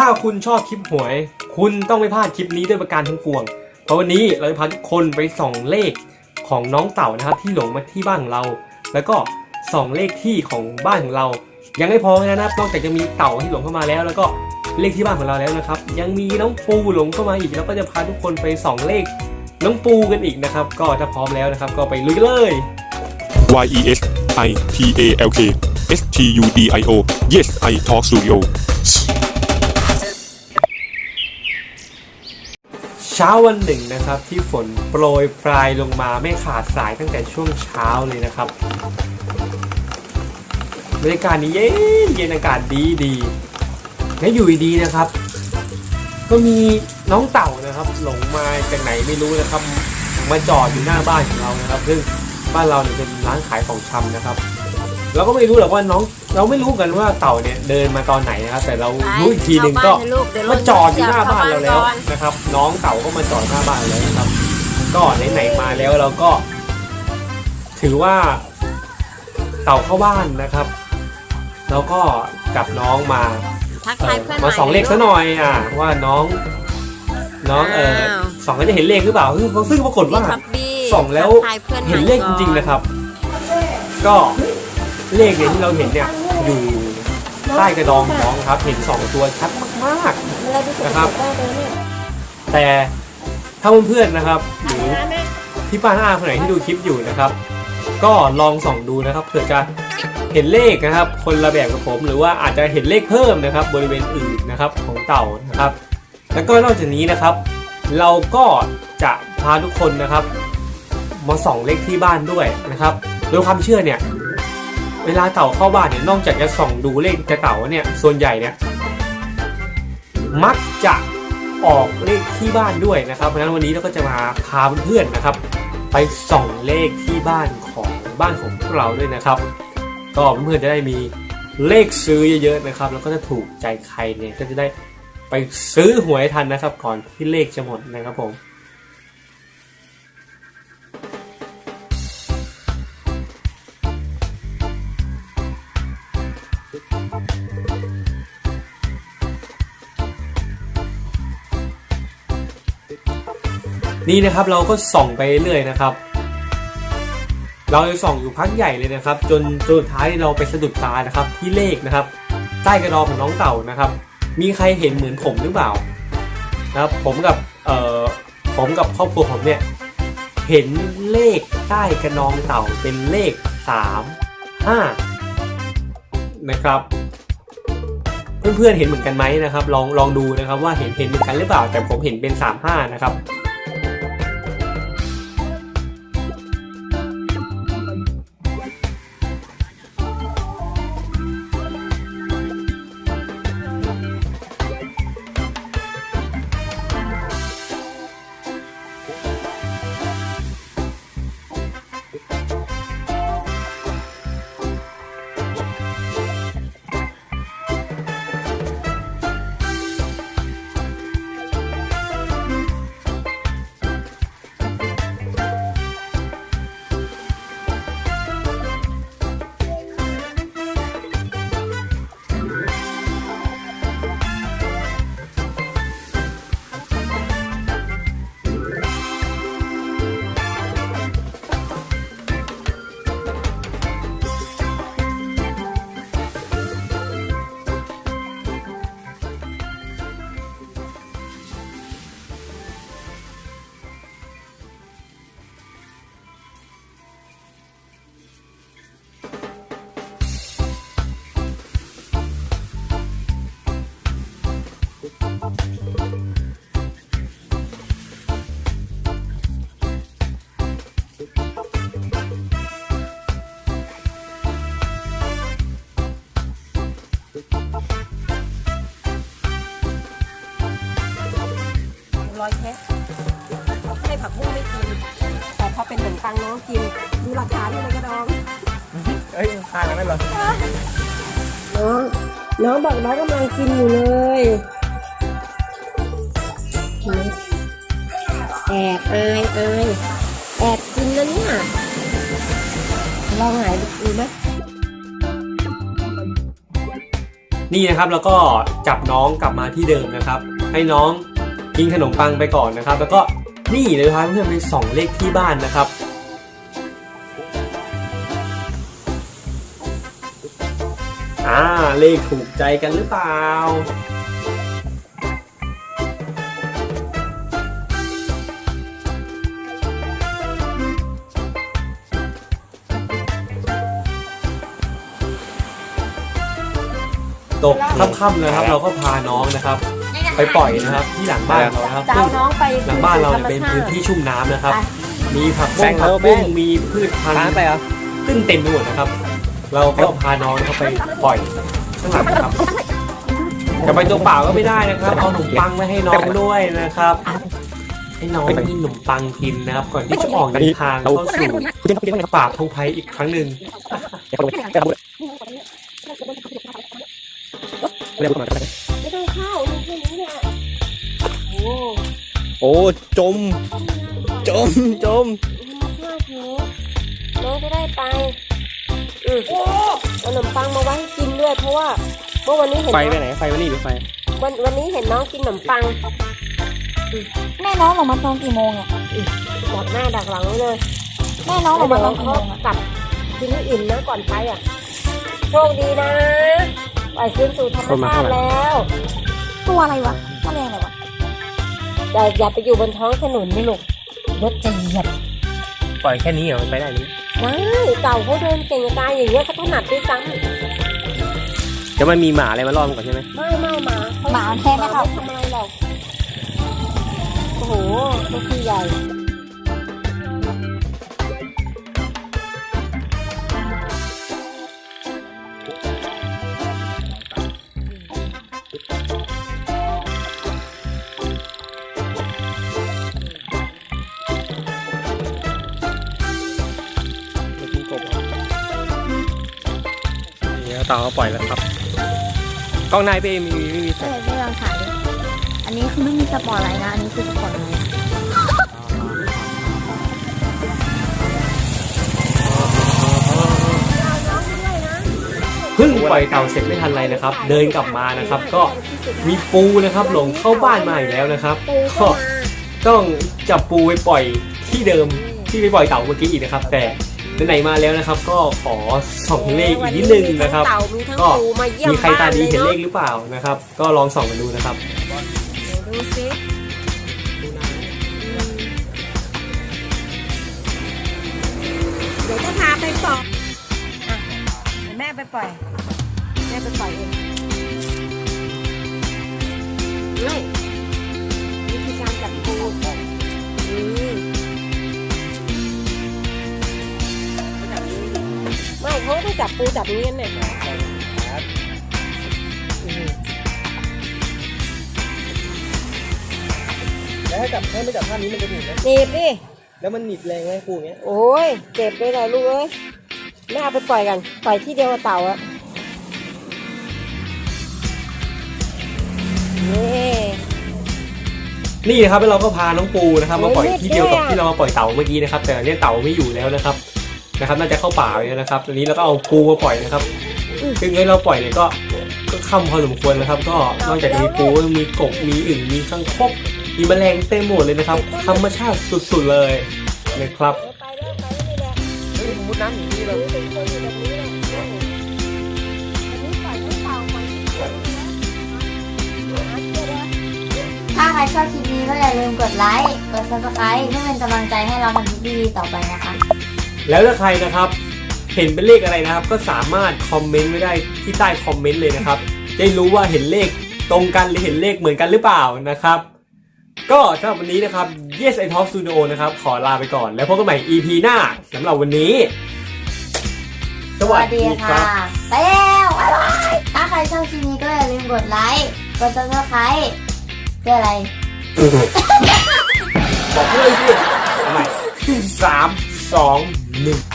ถ้าคุณชอบคลิปหวย คุณต้องไม่พลาดคลิปนี้ด้วยประการทั้งปวง เพราะวันนี้เราจะพาทุกคนไปส่องเลขของน้องเต่านะครับที่หลงมาที่บ้านของเรา แล้วก็ส่องเลขที่ของบ้านของเรา ยังไม่พอนะครับนอกจากจะมีเต่าที่หลงเข้ามาแล้ว แล้วก็เลขที่บ้านของเราแล้วนะครับ ยังมีน้องปูหลงเข้ามาอีกแล้วก็จะพาทุกคนไปส่องเลขน้องปูกันอีกนะครับ ก็ถ้าพร้อมแล้วนะครับ ก็ไปลุยเลย Y E S I T A L K S T U D I O Yes I Talk Studio เช้าวันหนึ่งนะครับ ที่ฝนโปรยปลายลงมาไม่ขาดสายตั้งแต่ช่วงเช้าเลยนะครับบรรยากาศนี้เย็นเย็นอากาศดีดีและอยู่ดีนะครับ ก็มีน้องเต่านะครับ หลงมาจากไหนไม่รู้นะครับ มาจอดอยู่หน้าบ้านของเรานะครับ ซึ่งบ้านเราเนี่ยเป็นร้านขายของชำนะครับ เราก็ไม่รู้หรอกว่าน้อง เราไม่รู้กันว่าเต่าเนี่ยเดินมาตอนไหนนะครับ แต่เรารู้อีกทีหนึ่งก็มาจอดอยู่หน้าบ้านเราแล้วนะครับ น้องเต่าก็มาจอดหน้าบ้านเราแล้วนะครับ ก็ไหนๆมาแล้วเราก็ ถือว่าเต่าเข้าบ้านนะครับแล้วก็จับน้องมาทักเอ่ทายอเพื่อนมาส่องเลขซะหน่อยอะว่าน้อง น้องเออาวส่องแล้วจะเห็นเลขหรือเปล่าซึ่งซึ่งปรากฏว่าพี่ท็อปปี้ส่องแล้วทักทายพื่อเห็นเลขจริงๆนะครับ ก็ เลขเนี่ยที่เราเห็นเนี่ยอยู่ใต้กระดองของน้องครับ เห็นสองตัวชัดมากๆนะครับ แต่ถ้าเพื่อนๆนะครับ หรือพี่ป้าหน้าคนไหนที่ดูคลิปอยู่นะครับ ก็ลองส่องดูนะครับเผื่อจะเห็นเลขนะครับ คนละแบบกับผม หรือว่าอาจจะเห็นเลขเพิ่มนะครับ บริเวณอื่นนะครับของเต่านะครับ แล้วก็นอกจากนี้นะครับ เราก็จะพาทุกคนนะครับ มาส่องเลขที่บ้านด้วยนะครับโดยความเชื่อเนี่ย เวลาเต่าเข้าบ้านเนี่ยนอกจากจะส่องดูเลขจะเต่าเนี่ยส่วนใหญ่เนี่ยมักจะออกเลขที่บ้านด้วยนะครับเพราะฉะนั้นวันนี้เราก็จะมาพาเพื่อนๆนะครับ ไปส่องเลขที่บ้านของบ้านของพวกเราด้วยนะครับ ก็เพื่อนๆจะได้มีเลขซื้อเยอะๆนะครับ แล้วก็จะถูกใจใครเนี่ยก็จะได้ไปซื้อหวยทันนะครับ ก่อนที่เลขจะหมดนะครับผม นี่นะครับเราก็ส่องไปเรื่อยนะครับ เราจะส่องอยู่พักใหญ่เลยนะครับ จนจนท้ายเราไปสะดุดตานะครับที่เลขนะครับ ใต้กระดองของน้องเต่านะครับ มีใครเห็นเหมือนผมหรือเปล่านะครับ ผมกับเอ่อผมกับครอบครัวผมเนี่ยเห็นเลขใต้กระดองเต่าเป็นเลขสามห้านะครับ เพื่อนๆเห็นเหมือนกันไหมนะครับ ลองลองดูนะครับว่าเห็นเห็นเหมือนกันหรือเปล่าแต่ผมเห็นเป็นสามห้านะครับ อยแค่ให้ผักบุ้งไม่กิน แต่พอเป็นขนมปังน้องกิน ดูหลักฐานที่ในกระดอง เอ้ยทานกันได้เหรอน้องน้องบอกน้องกำลังกินอยู่เลยแอบอายอายแอบกินนะเนี่ยลองหายดูไหมนี่นะครับแล้วก็จับน้องกลับมาที่เดิมนะครับ ให้น้อง กินขนมปังไปก่อนนะครับ แล้วก็นี่เลยครับเพื่อนๆไปส่องเลขที่บ้านนะครับอ่าเลขถูกใจกันหรือเปล่าตกค่ำๆนะครับ เราก็พาน้องนะครับ ไปปล่อยนะครับที่หลังบ้านเรานะครับจะซึ่เอางน้องไปหลังบ้านเราเนี่ยเป็นพื้นที่ชุ่มน้ำนะครับ ไป มีผักแป้บุ้งงผักเออบุ้งแป้งมีพืชพันค้างธุ์ไปเหรอขึ้นเต็มไปหมดนะครับ เราก็พาน้องนะครับไปปล่อยข้างหลังนะครับจะไปตัวเปล่าก็ไม่ได้นะครับ เอาขนมปังไว้ให้น้องด้วยนะครับ ให้น้องมีขนมปังกินนะครับ ก่อนที่จะออกเดินทางเข้าสู่คุณเจนเขาไปเจนเขาไปป่าพงไพรอีกครั้งหนึ่งเดี๋ยวเขาดูเดี๋ยวเขาดูไม่ได้พูดมา โอ้จม จมจมมากหิวน้องจะได้ไปอืมเอาขนมปังมาไว้ให้กินด้วยเพราะว่าเมื่อวันนี้เห็นไฟน้องไปไหนไฟมานี่หรือไฟวันวันนี้เห็นน้องกินขนมปังแม่น้องลงมาตอนกี่โมงอะดักหน้าดักหลังไว้เลย แม่น้องลงมาตอนเดี๋กี่ยวโมเขางอะกลับกินให้อิ่มนะก่อนไปอะ โชคดีนะปล่อยคืนสู่ธรรมชาติแล้ว ตัวอะไรวะตัวแรงอะไรวะ อย่าอย่าไปอยู่บนท้องถนนนี่ลูกรถจะเหยียบปล่อยแค่นี้เหรอไปได้นี้ได้เต่าเขาเดินเก่งจะตายอย่างเงี้ยเขาถนัดด้วยซ้เดี๋ยวมันมีหมาอะไรมาล่อมนก่อนใช่ไหมำไม่ไม่หมาเขหมาแท้ไหมครับทำอะไรหรอกโอ้โหตัวคือใหญ่าเขาปล่อยแล้วครับ กล้องนายเป้มีไม่มีเออไม่ลองถ่ายดิอันนี้คือไม่มีสปอร์ตไลท์นะ อันนี้คือสปอร์ตไลท์เพิ่งปล่อยเต่าเสร็จไม่ทันไรนะครับ เดินกลับมานะครับ ก็มีปูนะครับ หลงเข้าบ้านมาอีกแล้วนะครับปูก็เข้ามาต้องจับปูไปปล่อยที่เดิมที่ไปปล่อยเต่าเมื่อกี้อีกนะครับ แต่ ไหนๆมาแล้วนะครับ ก็ขอส่องเลขอีกนิดนึงนะครับเต่ามีทั้งก็ปูมาเยี่ยมมีใครตาดีเห็นเลขบ้หรือเปล่านะครับ ก็ลองส่องกันดูนะครับนเลยเนอะดูสิเดี๋ยวจะพาไปปล่อยอะเดี๋ยวแม่ไปปล่อยแม่ไปปล่อยเอง ไม่เขาต้องจับปูจับนี้กันเนี่ยแล้วถ้จับถ้าไม่จับท่านี้มันจะหนีไหมหนีบดิแล้วมันหนีบแรงไหมปูเงี้ยโอ้ยเจ็บเลยเหรอลูกเอ้ยแม่เอาไปปล่อยกันปล่อยที่เดียวกับเต่าอะนี่นี่นะครับแล้วเราก็พาน้องปูนะครับมาปล่อยที่เดียวกับที่เรามาปล่อยเต่าเมื่อกี้นะครับ แต่เนี่ยเต่าไม่อยู่แล้วนะครับ นะครับน่าจะเข้าป่าไปแล้วนะครับตอนนี้เราก็เอาปูมาปล่อยนะครับ ซึ่งให้เราปล่อยเนี่ยก็ก็ค่ำพอสมควรนะครับ ก็นอกจากจะมีปูยังมีกบมีอึ่งมีข้างคกมีแมลงเต็มหมดเลยนะครับ ธรรมชาติสุดๆเลยนะครับไปแล้วไปแล้วนี่แหละเฮ้ยมุดน้ำหนีนี่เลยรู้สึกตัวอยู่แบบนี้แหละอันนี้ปล่อยทั้งเต่าปล่อยทั้งเต่าเลยนะหาเจอแล้วถ้าใครชอบคลิปนี้ก็อย่าลืมกดไลค์ กด subscribe เพื่อเป็นกำลังใจให้เราทำคลิปดีๆต่อไปนะคะ แล้วถ้าใครนะครับเห็นเป็นเลขอะไรนะครับ ก็สามารถคอมเมนต์ไว้ได้ที่ใต้คอมเมนต์เลยนะครับจะได้รู้ว่าเห็นเลขตรงกันหรือเห็นเลขเหมือนกันหรือเปล่านะครับก็สำหรับวันนี้นะครับ Yes I Talk Studio นะครับ ขอลาไปก่อน แล้วพบกันใหม่ EP หน้าสำหรับวันนี้ สวัสดีครับไปแล้วบ๊ายบายถ้าใครชอบคลิปนี้ก็อย่าลืมกดไลค์กด subscribe เพื่ออะไร บอกเลยสิเอาใหม่สามสอง หนึ่ง